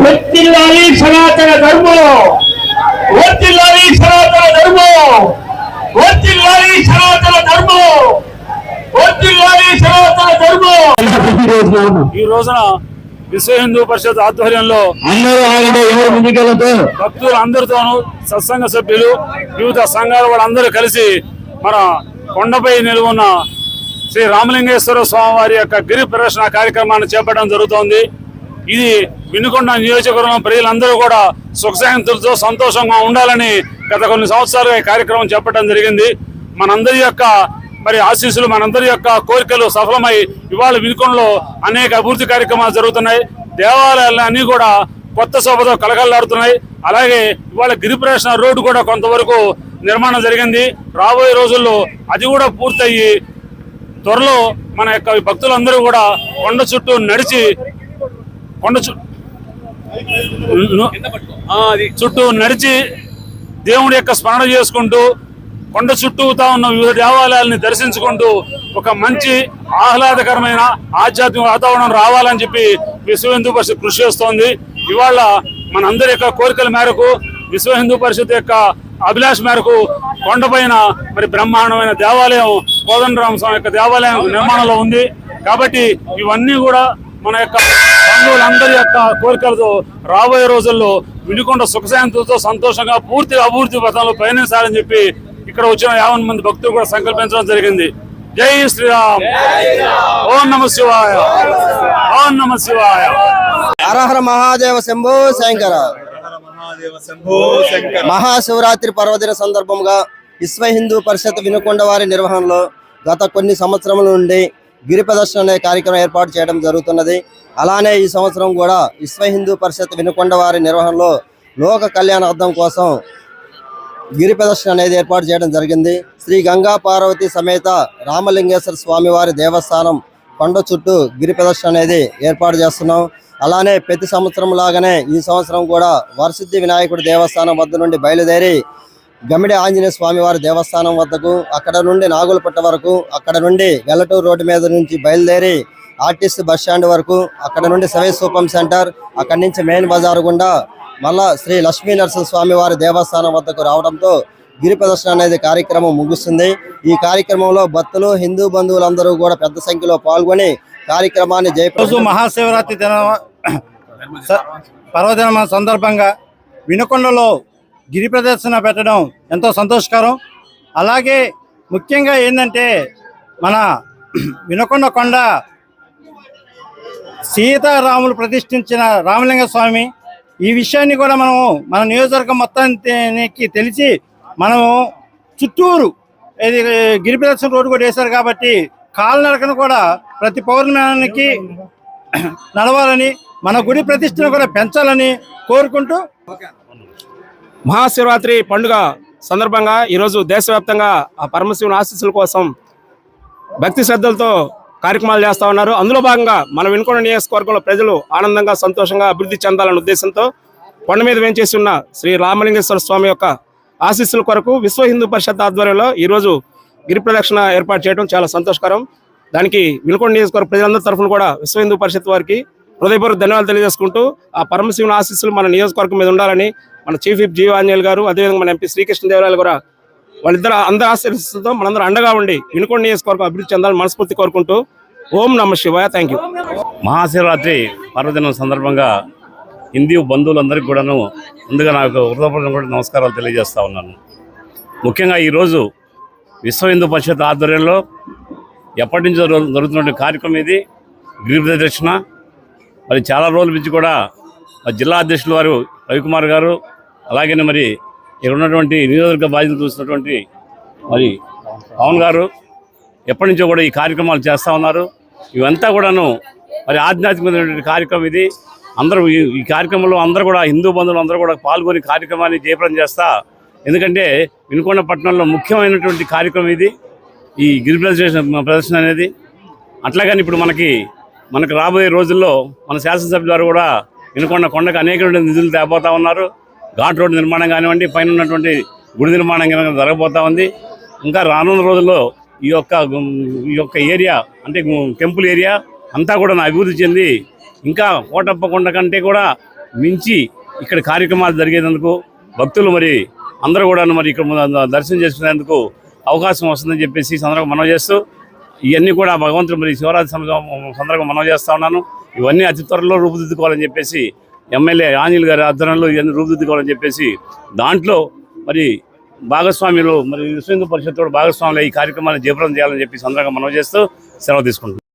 ఒత్తిల్లాలి సనాతన ధర్మం. ఒత్తిల్లాలి సనాతన ధర్మం. సనాతన ధర్మం. సనాతన ధర్మం. ఈ రోజున విశ్వ హిందూ పరిషత్ ఆధ్వర్యంలో భక్తులు అందరితోనూ సత్సంగ సభ్యులు వివిధ సంఘాల వాళ్ళందరూ కలిసి మన కొండపై నిలువున్న శ్రీ రామలింగేశ్వర స్వామి వారి యొక్క గిరి ప్రదర్శన కార్యక్రమాన్ని చేపట్టడం జరుగుతోంది. ఇది వినుకొండ నియోజకవర్గం ప్రజలందరూ కూడా సుఖశాంతులతో సంతోషంగా ఉండాలని గత కొన్ని సంవత్సరాలుగా ఈ కార్యక్రమం చేపట్టడం జరిగింది. మనందరి యొక్క మరి ఆశీస్సులు మనందరి యొక్క కోరికలు సఫలమై ఇవాళ వినుకొండలో అనేక అభివృద్ధి కార్యక్రమాలు జరుగుతున్నాయి. దేవాలయాలు కూడా కొత్త శోభతో కలగల్లాడుతున్నాయి అలాగే ఇవాళ గిరిప్రదర్శన రోడ్డు కూడా కొంతవరకు నిర్మాణం జరిగింది. రాబోయే రోజుల్లో అది కూడా పూర్తయ్యి త్వరలో మన యొక్క భక్తులందరూ కూడా కొండ చుట్టూ నడిచి కొండ చుట్టూ చుట్టూ నడిచి దేవుడి యొక్క స్మరణ చేసుకుంటూ కొండ చుట్టూతా ఉన్న వివిధ దేవాలయాల్ని దర్శించుకుంటూ ఒక మంచి ఆహ్లాదకరమైన ఆధ్యాత్మిక వాతావరణం రావాలని చెప్పి విశ్వ హిందూ పరిషత్ కృషి చేస్తోంది. ఇవాళ మనందరి యొక్క కోరికల మేరకు విశ్వ హిందూ పరిషత్ యొక్క అభిలాష్ మేరకు కొండపైన మరి బ్రహ్మాండమైన దేవాలయం కోదండరామ స్వామి యొక్క దేవాలయం నిర్మాణంలో ఉంది. కాబట్టి ఇవన్నీ కూడా మన యొక్క బంధువులందరి యొక్క కోరికలతో రాబోయే రోజుల్లో వినుకొండ సుఖశాంతులతో సంతోషంగా పూర్తి అభివృద్ధి పథంలో పయనించాలని చెప్పి ఇక్కడ వచ్చిన యావన్ మంది భక్తులు కూడా సంకల్పించడం జరిగింది. జై శ్రీరామ్. ఓం నమ శివాయ. ఓం నమ శివాయ. హరహర మహాదేవ శంభో శంకర. మహాశివరాత్రి పర్వదిన సందర్భంగా విశ్వ హిందూ పరిషత్ వినుకొండ వారి నిర్వహణలో గత కొన్ని సంవత్సరముల నుండి గిరి ప్రదర్శన అనే కార్యక్రమం ఏర్పాటు చేయడం జరుగుతున్నది. అలానే ఈ సంవత్సరం కూడా విశ్వ హిందూ పరిషత్ వినుకొండ వారి నిర్వహణలో లోక కళ్యాణార్థం కోసం గిరి ప్రదర్శన అనేది ఏర్పాటు చేయడం జరిగింది. శ్రీ గంగా పార్వతి సమేత రామలింగేశ్వర స్వామివారి దేవస్థానం కొండ చుట్టూ గిరి ప్రదర్శన అనేది ఏర్పాటు చేస్తున్నాం. అలానే ప్రతి సంవత్సరం లాగానే ఈ సంవత్సరం కూడా వరసిద్ధి వినాయకుడి దేవస్థానం వద్ద నుండి బయలుదేరి గమిడి ఆంజనేయ స్వామి వారి దేవస్థానం వద్దకు అక్కడ నుండి నాగులపట్ట వరకు అక్కడ నుండి వెల్లటూరు రోడ్డు మీద నుంచి బయలుదేరి ఆర్టిస్ట్ బస్ స్టాండ్ వరకు అక్కడ నుండి సవై సూపం సెంటర్ అక్కడి నుంచి మెయిన్ బజార్ గుండా మళ్ళా శ్రీ లక్ష్మీ నరసింహ స్వామి వారి దేవస్థానం వద్దకు రావడంతో గిరి ప్రదర్శన అనేది కార్యక్రమం ముగుస్తుంది. ఈ కార్యక్రమంలో భక్తులు హిందూ బంధువులందరూ కూడా పెద్ద సంఖ్యలో పాల్గొని కార్యక్రమాన్ని రోజు జయప్రదం మహాశివరాత్రి దిన పర్వదినం సందర్భంగా వినుకొండలో గిరి ప్రదర్శన పెట్టడం ఎంతో సంతోషకరం. అలాగే ముఖ్యంగా ఏంటంటే మన వినుకొండ కొండ సీతారాములు ప్రతిష్ఠించిన రామలింగ స్వామి ఈ విషయాన్ని కూడా మనము మన నియోజకవర్గం మొత్తానికి తెలిసి మనము చుట్టూరు ఇది గిరి ప్రదర్శన రోడ్డు కూడా వేశారు కాబట్టి కాలినడకను కూడా ప్రతి పౌర్ణమానికి నడవాలని మన గుడి ప్రతిష్టను కూడా పెంచాలని కోరుకుంటూ మహాశివరాత్రి పండుగ సందర్భంగా ఈరోజు దేశవ్యాప్తంగా ఆ పరమశివుని ఆశీస్సుల కోసం భక్తి శ్రద్ధలతో కార్యక్రమాలు చేస్తా ఉన్నారు. అందులో భాగంగా మన వినుకొండ నియోజకవర్గంలో ప్రజలు ఆనందంగా సంతోషంగా అభివృద్ధి చెందాలనే ఉద్దేశంతో కొండ మీద వేంచేసి ఉన్న శ్రీ రామలింగేశ్వర స్వామి యొక్క ఆశీస్సుల కొరకు విశ్వ హిందూ పరిషత్ ఆధ్వర్యంలో ఈరోజు గిరి ప్రదక్షిణ ఏర్పాటు చేయడం చాలా సంతోషకరం. దానికి వెనుకొండ నియోజకవర్గ ప్రజలందరి తరఫున కూడా విశ్వ హిందూ పరిషత్ వారికి హృదయపూర్వక ధన్యవాదాలు తెలియజేసుకుంటూ ఆ పరమశివుని ఆశీస్సులు మన నియోజకవర్గం మీద ఉండాలని మన చీఫ్ విప్ జీవ ఆంజనేయులు గారు అదేవిధంగా మన ఎంపీ శ్రీకృష్ణదేవరాయలు కూడా వాళ్ళిద్దరు అందరి ఆశీస్సులతో మనందరూ అండగా ఉండి వినుకొండ నియోజకవర్గం అభివృద్ధి చెందాలని మనస్ఫూర్తి కోరుకుంటూ ఓం నమ శివాయ. థ్యాంక్ యూ మహాశివరాత్రి పర్వదినం సందర్భంగా హిందీ బంధువులందరికీ కూడాను ముందుగా నాకు హృదయపూర్వకంగా కూడా నమస్కారాలు తెలియజేస్తా ఉన్నాను. ముఖ్యంగా ఈరోజు విశ్వ హిందూ పరిషత్ ఆధ్వర్యంలో ఎప్పటి నుంచో జరుగుతున్నటువంటి కార్యక్రమం ఇది. గిరి ప్రదక్షిణ మరి చాలా రోజుల నుంచి కూడా జిల్లా అధ్యక్షులు వారు రవికుమార్ గారు అలాగే మరి ఇక్కడ ఉన్నటువంటి నియోజకవర్గ బాధ్యతలు చూసినటువంటి మరి పవన్ గారు ఎప్పటి నుంచో కూడా ఈ కార్యక్రమాలు చేస్తూ ఉన్నారు. ఇవంతా కూడాను మరి ఆధ్యాత్మికమైనటువంటి కార్యక్రమం ఇది. అందరూ ఈ ఈ కార్యక్రమంలో అందరూ కూడా హిందూ బంధువులు అందరూ కూడా పాల్గొని కార్యక్రమాన్ని జయప్రదం చేస్తా. ఎందుకంటే వినుకొండ పట్టణంలో ముఖ్యమైనటువంటి కార్యక్రమం ఇది. ఈ గిరి ప్రదర్శన ప్రదర్శన అనేది. అట్లాగని ఇప్పుడు మనకి మనకు రాబోయే రోజుల్లో మన శాసనసభ్యులు వారు కూడా వినుకొండ కొండకు అనేక నిధులు తేపోతా ఉన్నారు. ఘాట్ రోడ్డు నిర్మాణం కానివ్వండి పైన ఉన్నటువంటి గుడి నిర్మాణం కనుక జరగబోతా ఉంది. ఇంకా రానున్న రోజుల్లో ఈ యొక్క ఈ యొక్క ఏరియా అంటే టెంపుల్ ఏరియా అంతా కూడా నా అభివృద్ధి చెంది ఇంకా కోటప్ప కొండ కంటే కూడా మించి ఇక్కడ కార్యక్రమాలు జరిగేందుకు భక్తులు మరి అందరూ కూడా మరి ఇక్కడ దర్శనం చేసుకునేందుకు అవకాశం వస్తుందని చెప్పేసి సందర్భంగా మనం చేస్తూ ఇవన్నీ కూడా భగవంతుడు మరి శివరాత్రి సందర్భంగా మనం చేస్తా ఉన్నాను. ఇవన్నీ అతి త్వరలో రూపుదిద్దుకోవాలని చెప్పేసి ఎమ్మెల్యే ఆంజల్ గారి ఆధ్వర్యంలో ఇవన్నీ రూపుదిద్దుకోవాలని చెప్పేసి దాంట్లో మరి భాగస్వామ్యులు మరి విశ్వ హిందూ పరిషత్ భాగస్వాములు ఈ కార్యక్రమాన్ని జయప్రదం చేయాలని చెప్పి సందర్భంగా మనం చేస్తూ సెలవు తీసుకుంటున్నాం.